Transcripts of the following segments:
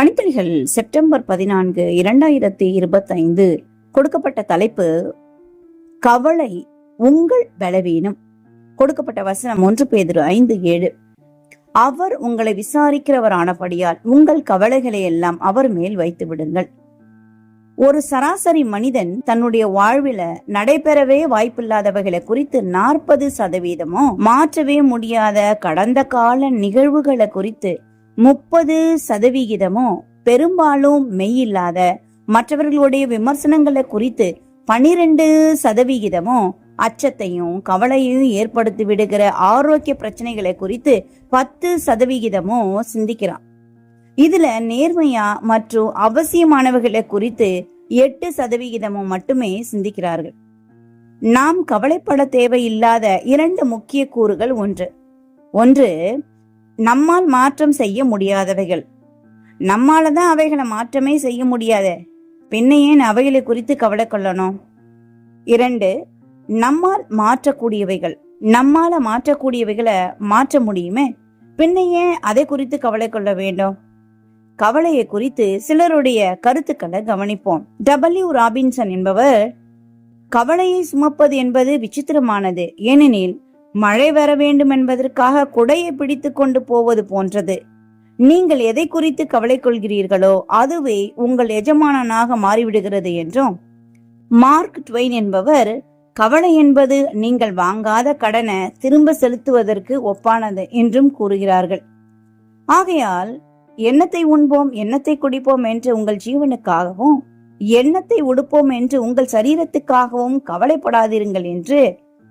பணித்துளிகள் September பதினான்கு இரண்டாயிரத்தி இருபத்தைந்து கொடுக்கப்பட்ட தலைப்பு கவலை உங்கள் பலவீனம். கொடுக்கப்பட்ட வசனம் ஒன்று பேதிரு ஐந்து ஏழு. அவர் உங்களை விசாரிக்கிறவரானபடியால் உங்கள் கவலைகளை எல்லாம் அவர் மேல் வைத்து விடுங்கள். ஒரு சராசரி மனிதன் தன்னுடைய வாழ்வில நடைபெறவே வாய்ப்பில்லாதவைகளை குறித்து நாற்பது சதவீதமோ மாற்றவே முடியாத கடந்த கால நிகழ்வுகளை குறித்து முப்பது சதவிகிதமோ பெரும்பாலும் மெய்யில்லாத மற்றவர்களுடைய விமர்சனங்களை குறித்து பனிரெண்டு சதவிகிதமோ அச்சத்தையும் கவலையும் ஏற்படுத்தி விடுகிற ஆரோக்கிய பிரச்சனைகளை குறித்து பத்து சதவிகிதமோ சிந்திக்கிறான். இதுல நேர்மையா மற்றும் அவசியமானவைகளை குறித்து எட்டு சதவிகிதமும் மட்டுமே சிந்திக்கிறார்கள். நாம் கவலைப்பட தேவையில்லாத இரண்டு முக்கிய கூறுகள் ஒன்று. ஒன்று நம்மால் மாற்றம் செய்ய முடியாதவைகள். நம்மால தான் அவைகளை மாற்றமே செய்ய முடியாத. பின்ன ஏன் அவைகளை குறித்து கவலை கொள்ளணும்? இரண்டு நம்மால் மாற்றக்கூடியவைகள். நம்மால மாற்றக்கூடியவைகளை மாற்ற முடியுமே? பின்ன ஏன் அதை குறித்து கவலை கொள்ள வேண்டும்? கவலையை குறித்து சிலருடைய கருத்துக்களை கவனிப்போம். டபிள்யூ ராபின்சன் என்பவர் கவலையை சுமப்பது என்பது விசித்திரமானது. ஏனெனில் மழை வர வேண்டும் என்பதற்காக குடையை பிடித்து கொண்டு போவது போன்றது. நீங்கள் எதை குறித்து கவலை கொள்கிறீர்களோ அதுவே உங்கள் எஜமானனாக மாறிவிடுகிறது என்றும் மார்க் ட்வெயின் என்பவர் கவலை என்பது நீங்கள் வாங்காத கடனை திரும்ப செலுத்துவதற்கு ஒப்பானது என்றும் கூறுகிறார்கள். ஆகையால் எண்ணத்தை உண்போம் எண்ணத்தை குடிப்போம் என்று உங்கள் ஜீவனுக்காகவும் எண்ணத்தை உடுப்போம் என்று உங்கள் சரீரத்துக்காகவும் கவலைப்படாதிருங்கள் என்று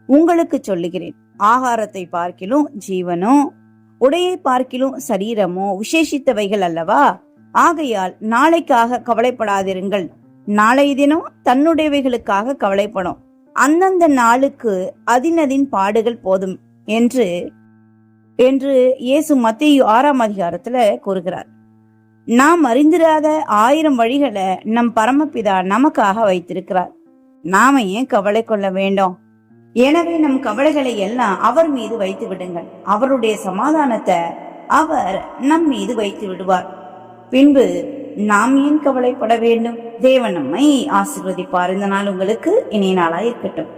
உங்களுக்கு சொல்லுகிறேன். ஆகாரத்தை பார்க்கிலும் ஜீவனோ உடையை பார்க்கிலும் சரீரமோ விசேஷித்தவைகள் அல்லவா? ஆகையால் நாளைக்காக கவலைப்படாதிருங்கள். நாளை தினம் தன்னுடையவைகளுக்காக கவலைப்படும். அந்தந்த நாளுக்கு அதினதின் பாடுகள் போதும் என்று என்று இயேசு மத்திய ஆறாம் அதிகாரத்துல கூறுகிறார். நாம் அறிந்திராத ஆயிரம் வழிகளை நம் பரமபிதா நமக்காக வைத்திருக்கிறார். நாம ஏன் கவலை கொள்ள வேண்டும்? எனவே நம் கவலைகளை எல்லாம் அவர் மீது வைத்து விடுங்கள். அவருடைய சமாதானத்தை அவர் நம் மீது வைத்து விடுவார். பின்பு நாம் ஏன் கவலைப்பட வேண்டும்? தேவன் நம்மை ஆசிர்வதிப்பார். இந்த நாள் உங்களுக்கு இனிய நாளாக இருக்கட்டும்.